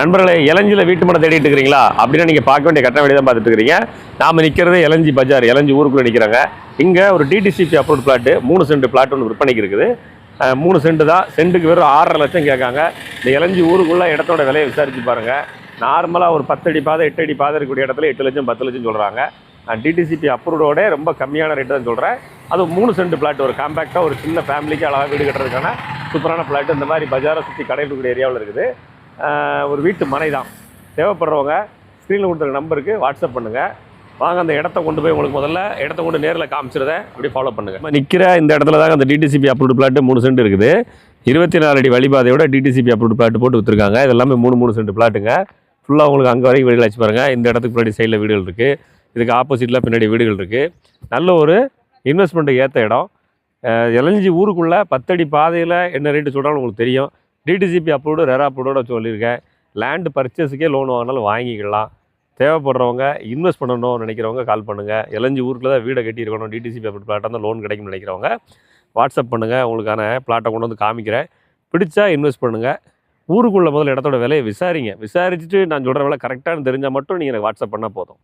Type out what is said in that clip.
நண்பர்களே இளஞ்சியில் வீட்டு மனை தேடிட்டு இருக்கிறீங்களா? அப்படின்னா நீங்கள் பார்க்க வேண்டிய கட்ட வேண்டிய தான் பார்த்துட்டு இருக்கிறீங்க. நாம நிற்கிறது இளஞ்சி பஜார் இளஞ்சி ஊருக்குள்ளே நிற்கிறாங்க இங்கே ஒரு டிடிசிபி அப்ரூவ் பிளாட்டு மூணு சென்ட் பிளாட் ஒன்று விற்பனைக்கு இருக்குது. மூணு சென்ட் தான். சென்ட்டுக்கு வெறும் ஆறரை லட்சம் கேட்காங்க. இந்த இளஞ்சி ஊருக்குள்ளே இடத்தோட விலையை விசாரிச்சு பாருங்கள் நார்மலாக ஒரு பத்தடி பாதை எட்டு அடி பாதை இருக்கக்கூடிய இடத்துல எட்டு லட்சம் பத்து லட்சம் சொல்கிறாங்க டிடிசிபி அப்ரூவோட ரொம்ப கம்மியான ரேட்டு தான் சொல்கிறேன் அது மூணு சென்ட் பிளாட் ஒரு காம்பேக்டாக ஒரு சின்ன ஃபேமிலிக்கு அழகாக வீடு கட்டுறதுக்கான சூப்பரான பிளாட் இந்த மாதிரி பஜாரை சுற்றி கடையில் இருக்கக்கூடிய ஏரியாவில் இருக்குது. ஒரு வீட்டு மனை தான். தேவைப்படுறவங்க ஸ்க்ரீனில் கொடுத்துருக்க நம்பருக்கு வாட்ஸ்அப் பண்ணுங்கள் வாங்க அந்த இடத்த கொண்டு போய் உங்களுக்கு முதல்ல இடத்த கொண்டு நேரில் காமிச்சிருத. அப்படியே ஃபாலோ பண்ணுங்கள் நிற்கிற இந்த இடத்துல தாங்க அந்த டிடிசிபி அப்ரூவ்டு பிளாட்டு மூணு சென்ட் இருக்குது. இருபத்தி நாலு அடி வழிபாதையோட டிடிசிபி அப்ரூவ்டு பிளாட் போட்டு விற்றுருக்காங்க இது எல்லாமே மூணு மூணு சென்ட் பிளாட்டுங்க ஃபுல்லாக உங்களுக்கு அங்கே வரைக்கும் வீடுகள் வச்சு பாருங்கள் இந்த இடத்துக்கு பின்னாடி சைடில் வீடுகள் இருக்குது இதுக்கு ஆப்போசிட்டில் பின்னாடி வீடுகள் இருக்குது நல்ல ஒரு இன்வெஸ்ட்மெண்ட்டுக்கு ஏற்ற இடம். இளைஞ்சி ஊருக்குள்ளே பத்தடி பாதையில் என்ன ரேட்டு சொல்கிறாலும் உங்களுக்கு தெரியும். டிடிசிபி அப்ரூவ்டு ரெரா அப்ரூவோட சொல்லியிருக்கேன். லேண்டு பர்ச்சேஸுக்கே லோன் வாங்கினாலும் வாங்கிக்கலாம். தேவைப்படுறவங்க இன்வெஸ்ட் பண்ணணும்னு நினைக்கிறவங்க கால் பண்ணுங்கள் இளஞ்சி ஊருக்குள்ள தான் வீடை கட்டியிருக்கணும். டிடிசிபி அப்ரூவ் பிளாட்டாக தான் லோன் கிடைக்கும்னு நினைக்கிறவங்க வாட்ஸ்அப் பண்ணுங்கள் உங்களுக்கான பிளாட்டை கொண்டு வந்து காமிக்கிறேன். பிடிச்சா இன்வெஸ்ட் பண்ணுங்கள் ஊருக்குள்ளே முதல்ல இடத்தோட விலையை விசாரிங்க. விசாரிச்சுட்டு நான் சொல்கிற விலை கரெக்டானு தெரிஞ்சால் மட்டும் நீங்கள் எனக்கு வாட்ஸ்அப் பண்ணால் போதும்.